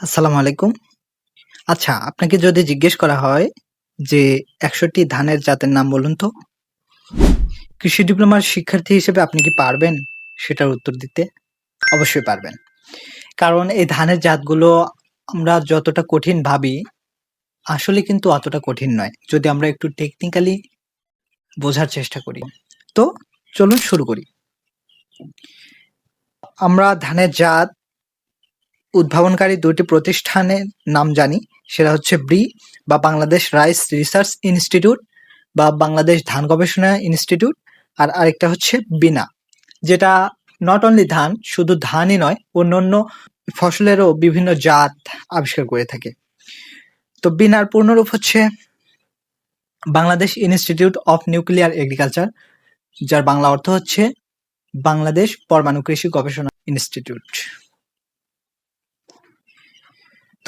আসসালামু আলাইকুম। আচ্ছা আপনাকে যদি জিজ্ঞেস করা হয় যে একশোটি ধানের জাতের নাম বলুন তো। কৃষি ডিপ্লোমার শিক্ষার্থী হিসেবে আপনি কি পারবেন? সেটার উত্তর দিতে অবশ্যই পারবেন। কারণ এই ধানের জাতগুলো আমরা যতটা কঠিন ভাবি, আসলে কিন্তু অতটা কঠিন নয়। যদি আমরা একটু টেকনিক্যালি বোঝার চেষ্টা করি। তো চলুন শুরু করি। আমরা ধানের জাত উদ্ভাবনকারী দুটি প্রতিষ্ঠানের নাম জানি। সেটা হচ্ছে ব্রি বা বাংলাদেশ রাইস রিসার্চ ইনস্টিটিউট বা বাংলাদেশ ধান গবেষণা ইনস্টিটিউট আর আরেকটা হচ্ছে বিনা, যেটা নট অনলি ধান, শুধু ধানই নয়, অন্যান্য ফসলেরও বিভিন্ন জাত আবিষ্কার করে থাকে। তো বিনার পূর্ণরূপ হচ্ছে Bangladesh institute of nuclear agriculture, যার বাংলা অর্থ হচ্ছে বাংলাদেশ পরমাণু কৃষি গবেষণা ইনস্টিটিউট।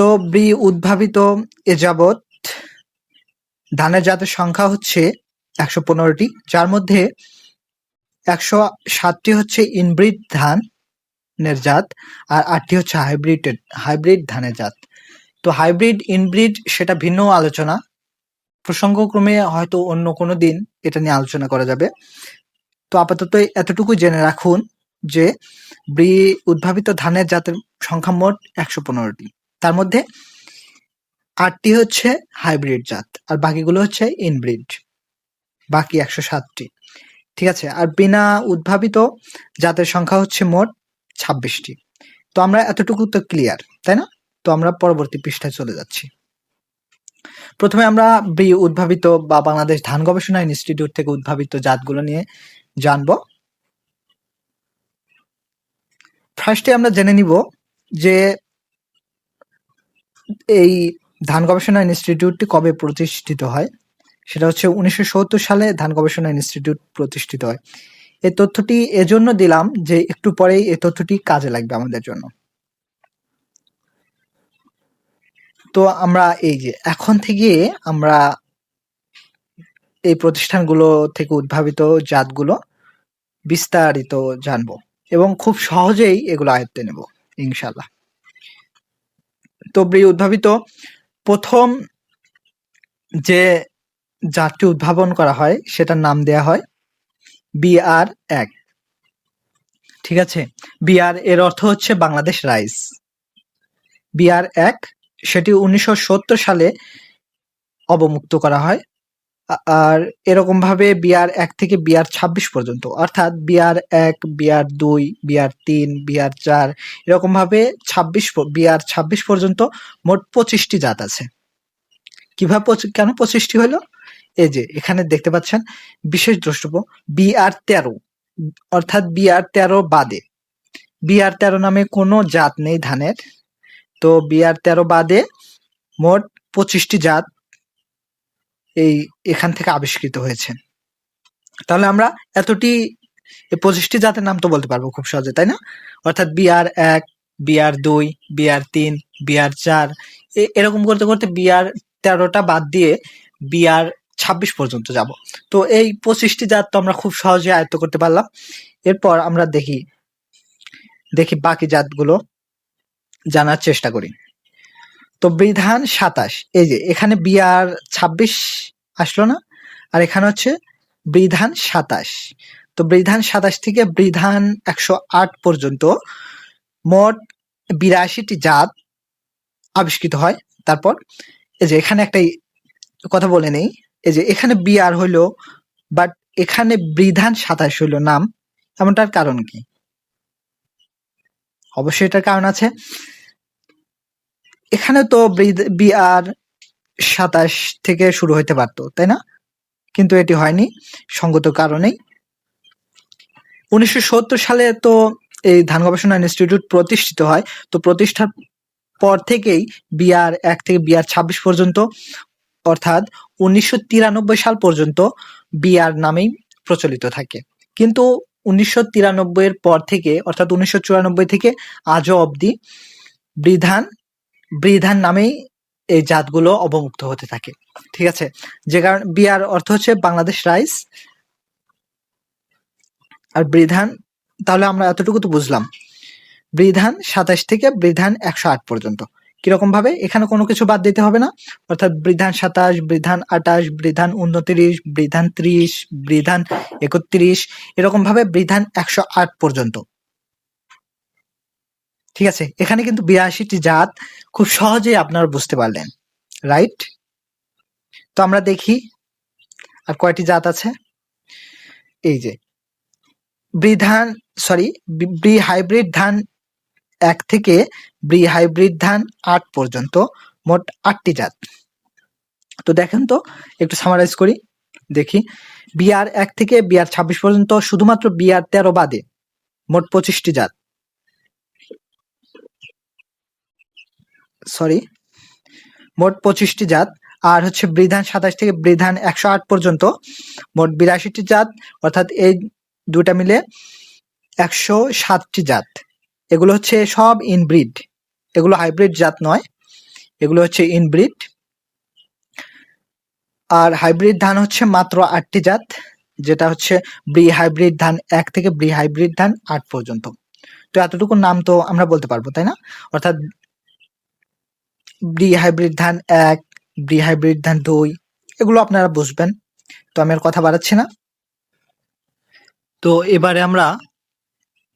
তো ব্রি উদ্ভাবিত এ যাবৎ ধানের জাতের সংখ্যা হচ্ছে একশো পনেরোটি, যার মধ্যে একশো সাতটি হচ্ছে ইনব্রিড ধানের জাত আর আটটি হচ্ছে হাইব্রিড হাইব্রিড ধানের জাত। তো হাইব্রিড, ইনব্রিড সেটা ভিন্ন আলোচনা। প্রসঙ্গক্রমে হয়তো অন্য কোনো দিন এটা নিয়ে আলোচনা করা যাবে। তো আপাতত এতটুকু জেনে রাখুন যে ব্রি উদ্ভাবিত ধানের জাতের সংখ্যা মোট একশো পনেরোটি। তার মধ্যে আটটি হচ্ছে হাইব্রিড জাত, আর বাকিগুলো হচ্ছে ইনব্রিড বাকি একশো সাতটি। ঠিক আছে, আর বিনা উদ্ভাবিত জাতের সংখ্যা হচ্ছে মোট ছাব্বিশটি। তো আমরা এতটুকু তো ক্লিয়ার তাই না? তো আমরা পরবর্তী পৃষ্ঠায় চলে যাচ্ছি। প্রথমে আমরা বি উদ্ভাবিত বা বাংলাদেশ ধান গবেষণা ইনস্টিটিউট থেকে উদ্ভাবিত জাতগুলো নিয়ে জানব। ফার্স্টে আমরা জেনে নিব যে এই ধান গবেষণা ইনস্টিটিউটটি কবে প্রতিষ্ঠিত হয়? সেটা হচ্ছে উনিশশো সত্তর সালে ধান গবেষণা ইনস্টিটিউট প্রতিষ্ঠিত হয়। এই তথ্যটি এজন্য দিলাম যে একটু পরেই এই তথ্যটি কাজে লাগবে আমাদের জন্য। তো আমরা এই যে এখন থেকে আমরা এই প্রতিষ্ঠানগুলো থেকে উদ্ভাবিত জাতগুলো বিস্তারিত জানব এবং খুব সহজেই এগুলো আয়ত্তে নেব ইনশাল্লাহ তো উদ্ভাবিত প্রথম যে জাতটি উদ্ভাবন করা হয়, সেটার নাম দেয়া হয় বিআর এক। ঠিক আছে? বিআর এর অর্থ হচ্ছে বাংলাদেশ রাইস। বিআর এক, সেটি উনিশশো সত্তর সালে অবমুক্ত করা হয়। আর এরকম ভাবে বিআর এক থেকে বিআর ছাব্বিশ পর্যন্ত, অর্থাৎ বিআর এক বিআর দুই বিআর তিন বিআর চার, এরকম ভাবে ছাব্বিশ বিআর ছাব্বিশ পর্যন্ত মোট পঁচিশটি জাত আছে। কীভাবে কেন পঁচিশটি হলো? এই যে, এখানে দেখতে পাচ্ছেন বিশেষ দ্রষ্টব্য বিআর তেরো, অর্থাৎ বিআর তেরো বাদে। বিআর তেরো নামে কোনো জাত নেই ধানের, তো বিআর তেরো বাদে মোট পঁচিশটি জাত এই এখান থেকে আবিষ্কৃত হয়েছে। তাহলে আমরা এতটি পঁচিশটি জাতের নাম তো বলতে পারব খুব সহজে, তাই না? অর্থাৎ বিআর এক বিআর দুই বিআর তিন বিআর চার এরকম করতে করতে বিআর তেরোটা বাদ দিয়ে বিআর ছাব্বিশ পর্যন্ত যাব। তো এই পঁচিশটি জাত তো আমরা খুব সহজে আয়ত্ত করতে পারলাম। এরপর আমরা দেখি দেখি বাকি জাতগুলো জানার চেষ্টা করি। তো বিধান সাতাশ, এই যে এখানে বিআর ছাব্বিশ আসলো না, আর এখানে হচ্ছে বিধান সাতাশ। তো বিধান সাতাশ থেকে বিধান একশো আট পর্যন্ত মোট বিরাশিটি জাত আবিষ্কৃত হয়। তারপর এই যে এখানে একটা কথা বলে নেই, এই যে এখানে বিআর হইল বাট এখানে বিধান সাতাশ হইল নাম, এমনটার কারণ কি? অবশ্যই এটার কারণ আছে। এখানে তো বিআর সাতাশ থেকে শুরু হইতে পারতো, তাই না? কিন্তু এটি হয়নি, সঙ্গত কারণেই। উনিশশো সত্তর সালে তো এই ধান গবেষণা ইনস্টিটিউট প্রতিষ্ঠিত হয়, তো প্রতিষ্ঠার পর থেকেই বিআর এক থেকে বিআর ছাব্বিশ পর্যন্ত, অর্থাৎ উনিশশো তিরানব্বই সাল পর্যন্ত বিআর নামেই প্রচলিত থাকে। কিন্তু উনিশশো তিরানব্বই এর পর থেকে, অর্থাৎ উনিশশো চুরানব্বই থেকে আজও অবধি বৃধান বৃধান নামেই এই জাতগুলো অবমুক্ত হতে থাকে। ঠিক আছে? যে কারণ বিয়ার অর্থ হচ্ছে বাংলাদেশ রাইস আর বৃধান, তাহলে আমরা এতটুকু তো বুঝলাম। বৃধান সাতাশ থেকে বৃধান একশো আট পর্যন্ত। কীরকম ভাবে এখানে কোনো কিছু বাদ দিতে হবে না। অর্থাৎ বৃধান সাতাশ, বৃধান আটাশ বৃধান উনত্রিশ, বৃধান ত্রিশ, বৃধান একত্রিশ এরকম ভাবে বৃধান একশো আট পর্যন্ত। ঠিক আছে? এখানে কিন্তু বিরাশিটি জাত খুব সহজেই আপনারা বুঝতে পারলেন রাইট তো আমরা দেখি, আর কয়টি জাত আছে? এই যে, বৃধান সরি ব্রি হাইব্রিড ধান এক থেকে ব্রি হাইব্রিড ধান আট পর্যন্ত মোট আটটি জাত। তো দেখেন তো, একটু সামারাইজ করি, দেখি বিআর এক থেকে বিআর ছাব্বিশ পর্যন্ত শুধুমাত্র বিআর তেরো বাদে মোট পঁচিশটি জাত। সরি, মোট পঁচিশটি জাত, আর হচ্ছে বৃধান সাতাশ থেকে বৃধান একশো আট পর্যন্ত, মোট বিরাশিটি জাত, অর্থাৎ এই দুটা মিলে একশো সাতটি জাত। এগুলো হচ্ছে সব ইনব্রিড এগুলো হাইব্রিড জাত নয়, এগুলো হচ্ছে ইনব্রিড আর হাইব্রিড ধান হচ্ছে মাত্র আটটি জাত, যেটা হচ্ছে ব্রি হাইব্রিড ধান এক থেকে ব্রি হাইব্রিড ধান আট পর্যন্ত। তো এতটুকু নাম তো আমরা বলতে পারব, তাই না? অর্থাৎ ব্রি হাইব্রিড ধান এক ব্রি হাইব্রিড ধান দুই, এগুলো আপনারা বুঝবেন। তো আমি আর কথা বাড়াচ্ছি না। তো এবারে আমরা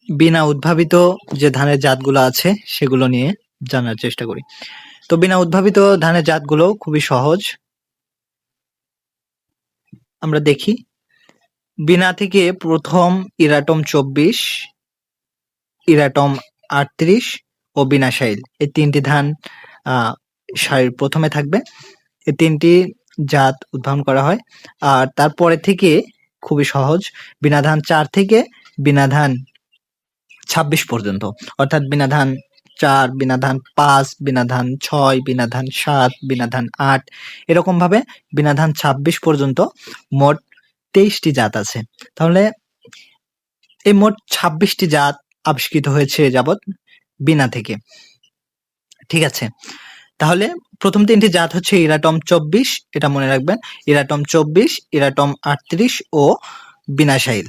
বিনা উদ্ভাবিত যে ধানের জাতগুলো আছে, সেগুলো নিয়ে জানার চেষ্টা করি। তো বিনা উদ্ভাবিত ধানের জাতগুলো খুবই সহজ। আমরা দেখি। বিনা থেকে প্রথম ইরাটম চব্বিশ, ইরাটম আটত্রিশ ও বিনা সাইল এই তিনটি ধান আহ সারির প্রথমে থাকবে। এই তিনটি জাত উদ্ভাবন করা হয়। আর তারপরে থেকে খুবই সহজ বিনা ধান চার থেকে বিনা ধান ছাব্বিশ পর্যন্ত। অর্থাৎ বিনা ধান চার বিনা ধান পাঁচ বিনা ধান ছয় বিনা ধান সাত বিনা ধান আট এরকম ভাবে ছাব্বিশ পর্যন্ত মোট তেইশটি জাত আছে। তাহলে এই মোট ছাব্বিশটি জাত আবিষ্কৃত হয়েছে যাবৎ বিনা থেকে। ঠিক আছে। তাহলে প্রথম তিনটি জাত হচ্ছে ইরাটম চব্বিশ, এটা মনে রাখবেন, ইরাটম চব্বিশ, ইরাটম আটত্রিশ ও বিনাশাইল।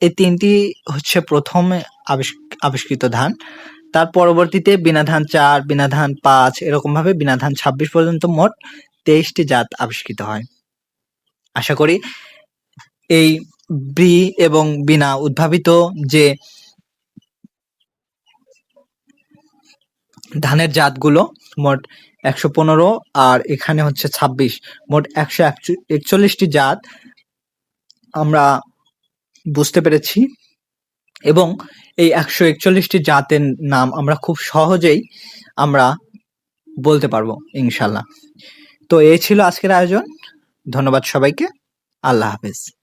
এই তিনটি হচ্ছে প্রথম আবিষ্ক- আবিষ্কৃত ধান। তার পরবর্তীতে বিনা ধান চার বিনা ধান পাঁচ এরকম ভাবে বিনা ধান ছাব্বিশ পর্যন্ত মোট তেইশটি জাত আবিষ্কৃত হয়। আশা করি এই ব্রি এবং বিনা উদ্ভাবিত যে ধানের জাতগুলো মোট একশো পনেরো আর এখানে হচ্ছে ছাব্বিশ। মোট একশো একচল্লিশটি জাত আমরা বুঝতে পেরেছি এবং এই একশো একচল্লিশটি জাতের নাম আমরা খুব সহজেই আমরা বলতে পারব ইনশাল্লাহ তো এই ছিল আজকের আয়োজন। ধন্যবাদ সবাইকে। আল্লাহ হাফেজ।